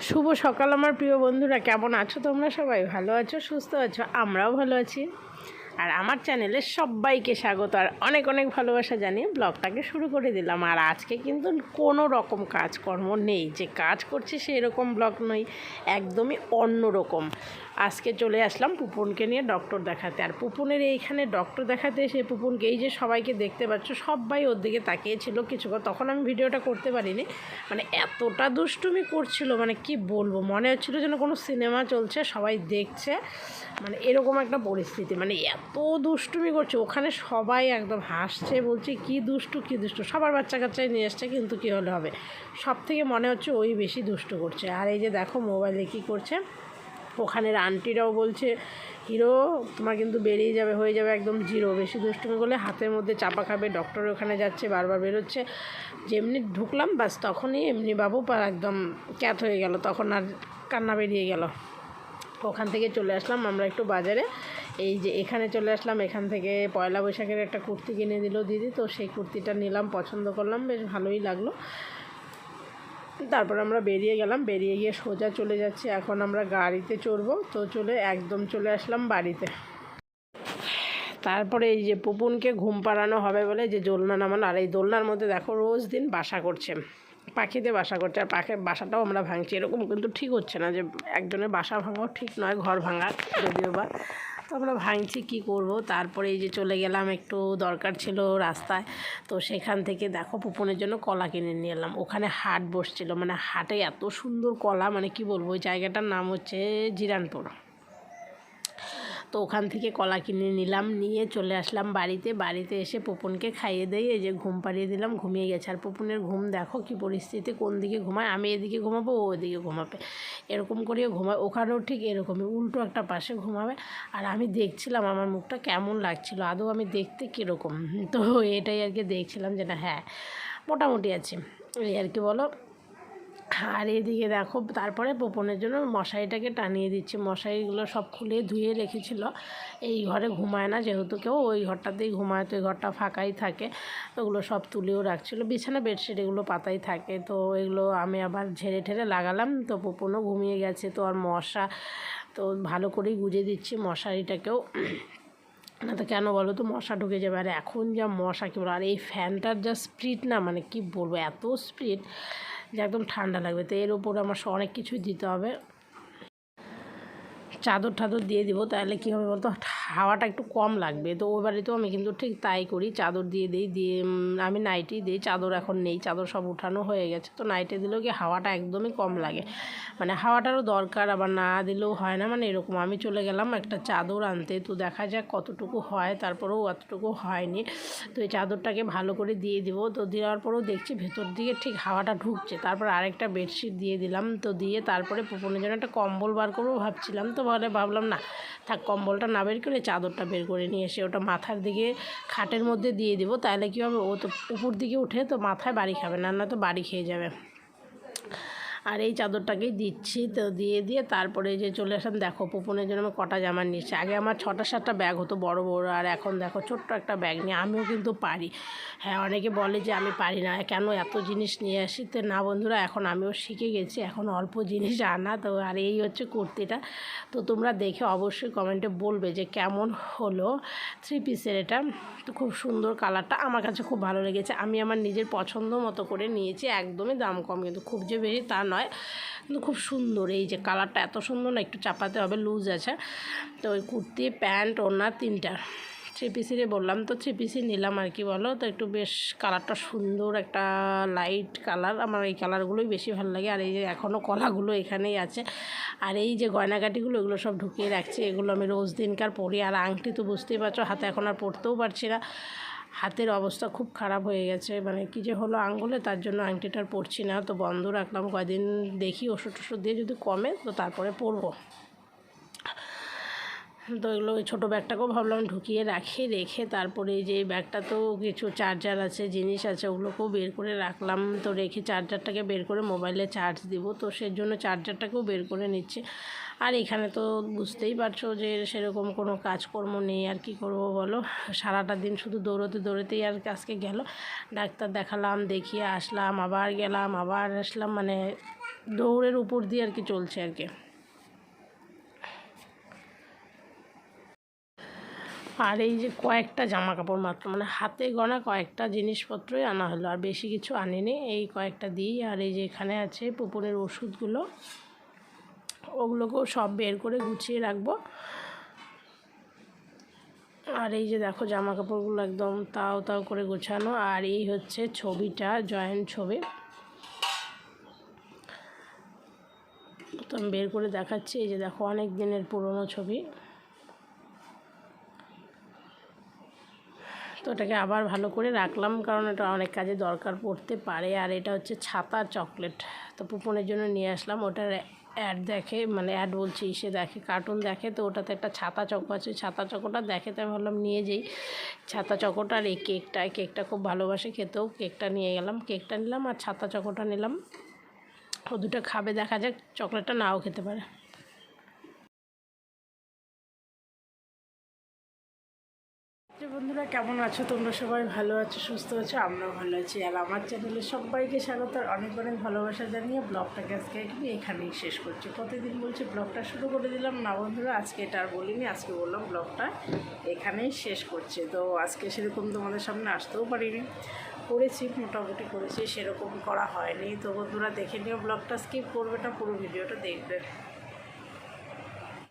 শুভ সকাল আমার প্রিয় বন্ধুরা, কেমন আছো তোমরা সবাই? ভালো আছো, সুস্থ আছো? আমরাও ভালো আছি। আর আমার চ্যানেলে সবাইকে স্বাগত। আর অনেক অনেক ভালোবাসা জানিয়ে ব্লগটাকে শুরু করে দিলাম। আর আজকে কিন্তু কোনো রকম কাজকর্ম নেই। যে কাজ করছি সেই রকম ব্লগ নই, একদমই অন্য রকম। আজকে চলে আসলাম পুপনকে নিয়ে ডক্টর দেখাতে। আর পুপনের এইখানে ডক্টর দেখাতে এসে পুপনকে এই যে সবাইকে দেখতে পাচ্ছ, সবাই ওর দিকে তাকিয়েছিল কিছু তখন আমি ভিডিওটা করতে পারিনি। মানে এতটা দুষ্টুমি করছিল মানে কি বলব? মনে হচ্ছিল যেন কোনো সিনেমা চলছে, সবাই দেখছে। মানে এরকম একটা পরিস্থিতি মানে এত দুষ্টুমি করছে, ওখানে সবাই একদম হাসছে, বলছে কি দুষ্টু কি দুষ্টু, সবার বাচ্চা কাচ্চাই নিয়ে এসছে, কিন্তু কী হলে হবে? সব থেকে মনে হচ্ছে ওই বেশি দুষ্টু করছে। আর এই যে দেখো মোবাইলে কী করছে, ওখানের আন্টিরাও বলছে, হিরো, তোমার কিন্তু বেরিয়ে যাবে, হয়ে যাবে একদম জিরো বেশি দুষ্টুমি করলে হাতের মধ্যে চাপা খাবে ডক্টর ওখানে যাচ্ছে, বারবার বেরোচ্ছে। যেমনি ঢুকলাম বাস তখনই এমনি বাবু একদম ক্যাথ হয়ে গেল, তখন আর কান্না বেরিয়ে গেল। ওখান থেকে চলে আসলাম আমরা একটু বাজারে। এই যে এখানে চলে আসলাম, এখান থেকে পয়লা বৈশাখের একটা কুর্তি কিনে দিল দিদি। তো সেই কুর্তিটা নিলাম, পছন্দ করলাম, বেশ ভালোই লাগল। তারপর আমরা বেরিয়ে গেলাম, বেরিয়ে গিয়ে সোজা চলে যাচ্ছি। এখন আমরা গাড়িতে চড়বো, তো চলে একদম চলে আসলাম বাড়িতে। তারপরে এই যে পুপুনকে ঘুম পাড়ানো হবে বলে যে দোলনা নামানো, আর এই দোলনার মধ্যে দেখো রোজ দিন বাসা করছে। পাখিতে বাসা করছে, আর পাখির বাসাটাও আমরা ভাঙছি। এরকম কিন্তু ঠিক হচ্ছে না যে একজনের বাসা ভাঙাও ঠিক নয়, ঘর ভাঙা যদিও বা। তো আমরা ভাঙছি, কী করব? তারপরে এই যে চলে গেলাম, একটু দরকার ছিল রাস্তায়। তো সেখান থেকে দেখো পুপনের জন্য কলা কিনে নিয়ে এলাম। ওখানে হাট বসছিল মানে হাটে এত সুন্দর কলা মানে কি বলব, ওই জায়গাটার নাম হচ্ছে জিরানপুর। তো ওখান থেকে কলা কিনে নিলাম, নিয়ে চলে আসলাম বাড়িতে। বাড়িতে এসে পুপনকে খাইয়ে দিয়ে এই যে ঘুম পাড়িয়ে দিলাম, ঘুমিয়ে গেছে। আর পুপনের ঘুম দেখো কি পরিস্থিতি, কোন দিকে ঘুমায়? আমি এদিকে ঘুমাবো, ও ওদিকে ঘুমাবে। এরকম করেও ঘুমায়, ওখানেও ঠিক এরকমই, উল্টো একটা পাশে ঘুমাবে। আর আমি দেখছিলাম আমার মুখটা কেমন লাগছিল, আদৌ আমি দেখতে কীরকম? তো এটাই আর কি দেখছিলাম যে না হ্যাঁ মোটামুটি আছে। এই আর কি বলো? আর এদিকে দেখো, তারপরে পোপনের জন্য মশারিটাকে টানিয়ে দিচ্ছি। মশারিগুলো সব খুলে ধুয়ে রেখেছিল। এই ঘরে ঘুমায় না, যেহেতু কেউ ওই ঘরটাতেই ঘুমায়, তো এই ঘরটা ফাঁকাই থাকে। ওগুলো সব তুলেও রাখছিলো। বিছানা, বেডশিট এগুলো পাতাই থাকে। তো এগুলো আমি আবার ঝেড়ে ঠেড়ে লাগালাম। তো পোপনও ঘুমিয়ে গেছে। তো আর মশা তো ভালো করেই গুজে দিচ্ছি মশারিটাকেও। না তো কেন বলো তো, মশা ঢুকে যাবে। আর এখন যা মশা, কী বলো? আর এই ফ্যানটার যা স্পিড না মানে কি বলব, এত স্পিড। যে একদম ঠান্ডা লাগবে। তো এর উপর আমার অনেক কিছু দিতে হবে। চাদর টাদর দিয়ে দিব, তাহলে কী হবে বলতো? হাওয়াটা একটু কম লাগবে। তো ওই বাড়িতেও আমি কিন্তু ঠিক তাই করি, চাদর দিয়ে দিই, দিয়ে আমি নাইটি দিই, চাদর এখন নেই, চাদর সব উঠানো হয়ে গেছে। তো নাইটে দিলেও কি হাওয়াটা একদমই কম লাগে। মানে হাওয়াটারও দরকার, আবার না দিলেও হয় না মানে এরকম। আমি চলে গেলাম একটা চাদর আনতে, তো দেখা যাক কতটুকু হয়, তারপরেও অতটুকু হয়নি। তো এই চাদরটাকে ভালো করে দিয়ে দিব। তো দেওয়ার পরেও দেখছি ভেতর দিকে ঠিক হাওয়াটা ঢুকছে। তারপর আরেকটা বেডশিট দিয়ে দিলাম। তো দিয়ে তারপরে পুপনের জন্য একটা কম্বল বার করব ভাবছিলাম। তো বলে ভাবলাম, না, থাক, কম্বলটা না বের করে চাদরটা বের করে নিয়ে এসে ওটা মাথার দিকে খাটের মধ্যে দিয়ে দিব, তাহলে কী হবে? ও তো উপর দিকে উঠে তো মাথায় বাড়ি খাবে, না না তো বাড়ি খেয়ে যাবে। আর এই চাদরটাকেই দিচ্ছি তো দিয়ে দিয়ে তারপরে যে চলে আসলাম, দেখো পুপনের জন্য আমি কটা জামা নিচ্ছি আগে আমার ছটা সাতটা ব্যাগ হতো বড় বড়, আর এখন দেখো ছোট্ট একটা ব্যাগ নিয়ে আমিও কিন্তু পারি। হ্যাঁ অনেকে বলে যে আমি পারি না, কেন এত জিনিস নিয়ে আসি? তো না বন্ধুরা, এখন আমিও শিখে গেছি, এখন অল্প জিনিস আনা তো, আর এই হচ্ছে কুর্তিটা। তো তোমরা দেখে অবশ্যই কমেন্টে বলবে যে কেমন হলো থ্রি পিসের এটা। তো খুব সুন্দর কালারটা আমার কাছে খুব ভালো লেগেছে। আমি আমার নিজের পছন্দ মতো করে নিয়েছি, একদমই দাম কম, কিন্তু খুব যে বেশি তা নয়। নয়। কিন্তু খুব সুন্দর, এই যে কালারটা এত সুন্দর না, একটু চাপাতে হবে লুজ আছে। তো ওই কুর্তি, প্যান্ট ওনার তিনটা। থ্রি পিসিরে বললাম, তো থ্রি পিসি নিলাম আর কি বলো? তো একটু বেশ কালারটা সুন্দর একটা লাইট কালার আমার এই কালারগুলোই বেশি ভালো লাগে। আর এই যে এখনও কলাগুলো এখানেই আছে। আর এই যে গয়নাগাটিগুলো, এগুলো সব ঢুকিয়ে রাখছি। এগুলো আমি রোজ দিনকার পরি। আর আংটি তো বুঝতেই পারছ, হাতে এখন আর পড়তেও পারছি না। হাতের অবস্থা খুব খারাপ হয়ে গেছে। মানে কী যে হলো আঙ্গুলে, তার জন্য আংটিটার পড়ছি না। তো বন্ধ রাখলাম, কয়দিন দেখি ওষুধ টষুধ দিয়ে যদি কমে, তো তারপরে পরবো। তো এগুলো ওই ছোটো ব্যাগটাকেও ভাবলাম ঢুকিয়ে রাখি, রেখে তারপরে যে তো কিছু চার্জার আছে, জিনিস আছে, ওগুলোকেও বের করে রাখলাম। তো রেখে চার্জারটাকে বের করে মোবাইলে চার্জ দিব। তো সেই জন্য চার্জারটাকেও বের করে নিচ্ছে। আর এখানে তো বুঝতেই পারছ যে সেরকম কোনো কাজকর্ম নেই, আর কি করব বলো? সারাটা দিন শুধু দৌড়তে দৌড়তেই আর আজকে গেল। ডাক্তার দেখালাম, দেখিয়ে আসলাম, আবার গেলাম, আবার আসলাম মানে দৌড়ের উপর দিয়ে আর কি চলছে আর কি। আর এই যে কয়েকটা জামা কাপড় মাত্র মানে হাতে গনা কয়েকটা জিনিসপত্রই আনা হলো, আর বেশি কিছু আনিনি। এই কয়েকটা দিই, আর এই যে এখানে আছে পুপনের ওষুধগুলো, ওগুলোকেও সব বের করে গুছিয়ে রাখব। আর এই যে দেখো জামা কাপড়গুলো একদম তাও তাও করে গোছানো, আর এই হচ্ছে ছবিটা, জয়েন্ট ছবি। তো আমি বের করে দেখাচ্ছি, এই যে দেখো অনেক দিনের পুরনো ছবি। তো ওটাকে আবার ভালো করে রাখলাম, কারণ এটা অনেক কাজে দরকার পড়তে পারে। আর এটা হচ্ছে ছাতা চকলেট। তো পুপনের জন্য নিয়ে আসলাম। ওটার অ্যাড দেখে মানে অ্যাড বলছি, সে দেখে, কার্টুন দেখে। তো ওটাতে একটা ছাতা চকো আছে। ছাতা চকোটা দেখে তো আমি ভাবলাম নিয়ে যাই। ছাতা চকোটা আর এই কেকটা। কেকটা খুব ভালোবাসে খেতেও। কেকটা নিয়ে গেলাম। কেকটা নিলাম আর ছাতা চকোটা নিলাম। ও দুটো খাবে, দেখা যাক। চকলেটটা নাও খেতে পারে। বন্ধুরা, কেমন আছো? তোমরা সবাই ভালো আছো, সুস্থ আছো? আমরাও ভালো আছি। আর আমার চ্যানেলে সবাইকে স্বাগত। আর অনেক অনেক ভালোবাসা জানিয়ে ব্লগটাকে আজকে একটু এখানেই শেষ করছি। প্রতিদিন বলছি ব্লগটা শুরু করে দিলাম। না বন্ধুরা, আজকে এটা আর বলিনি, আজকে বললাম ব্লগটা এখানেই শেষ করছে। তো আজকে সেরকম তোমাদের সামনে আসতেও পারিনি। করেছি, মোটামুটি করেছি, সেরকম করা হয়নি। তো বন্ধুরা, দেখে নিও ব্লগটা। স্কিপ করবে না, পুরো ভিডিওটা দেখবে।